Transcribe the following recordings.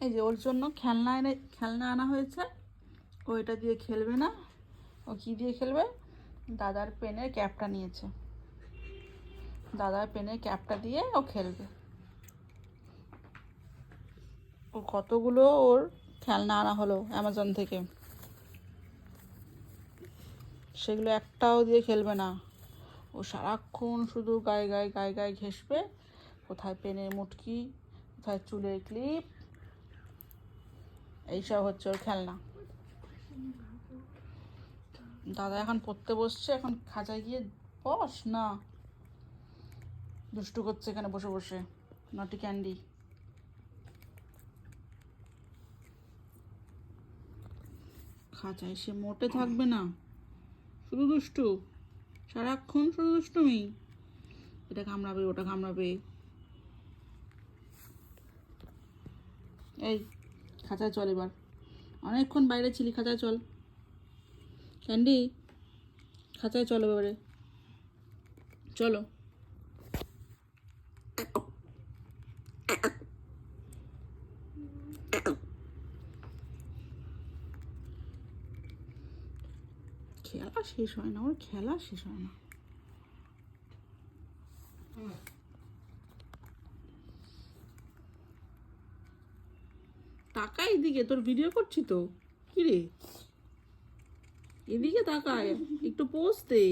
এই যে ওর জন্য খেলনা এনে, খেলনা আনা হয়েছে। ও এটা দিয়ে খেলবে না। ও কি দিয়ে খেলবে? দাদার পেনের ক্যাপটা নিয়েছে। দাদার পেনের ক্যাপটা দিয়ে ও খেলবে। ও কতগুলো ওর খেলনা আনা হলো অ্যামাজন থেকে। সেগুলো একটাও দিয়ে খেলবে না। ও সারাক্ষণ শুধু গায়ে গায়ে গায়ে গায়ে ঘেসবে কোথায় পেনের মুটকি, কোথায় চুলের ক্লিপ এইসব হচ্ছে ওর খেলনা। দাদা এখন পড়তে বসছে, এখন খাঁচায় গিয়ে বস না। দুষ্টু করছে এখানে বসে বসে নটি ক্যান্ডি খাঁচায় সে মোটে থাকবে না। শুধু দুষ্টু, সারাক্ষণ শুধু দুষ্টুমি। এটা কামড়াবে ওটা কামড়াবে এই খাঁচায় চল এবার। অনেকক্ষণ বাইরে ছিলি, খাঁচায় চল। ক্যান্ডি, খাঁচায় চলো এবারে। চলো। খেলা শেষ হয় না, ওর খেলা শেষ হয় না। টাকা এদিকে, তোর ভিডিও করছি তো। কি রে? এদিকে তাকায়, একটু দে।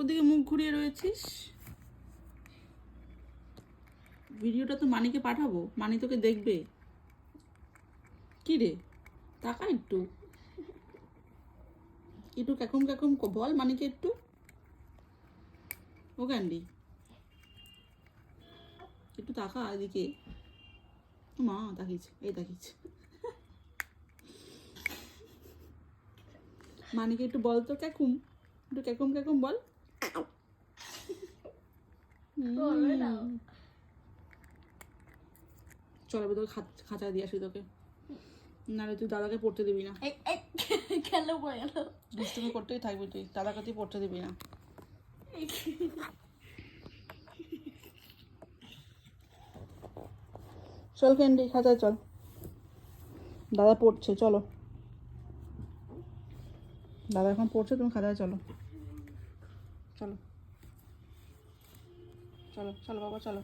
ওদিকে মুখ ঘুরিয়ে রয়েছিস? ভিডিওটা তো মানিকে পাঠাবো, মানি তোকে দেখবে। কি রে? তাকা একটু। একটু কেকম কেকম বল মানিকে একটু। ও ক্যান্ডি। একটু তাকা এদিকে। মা তাকিয়েছে এই তাকিয়েছে মানিকে একটু বল তো ক্যাকুম একটু ক্যাকুম ক্যাকুম বল। চল এবার তোকে খাঁচ- দিয়ে আসি তোকে নাহলে তুই দাদাকে পড়তে দিবি না এই পড়ে গেল দুষ্টুমি করতেই থাকবি তুই দাদাকে তুই পড়তে দিবি না চল ক্যান্ডি খাতায় চল। দাদা পড়ছে, চলো। দাদা এখন পড়ছে, তুমি খাতায় চলো। চলো। চলো চলো বাবা, চলো।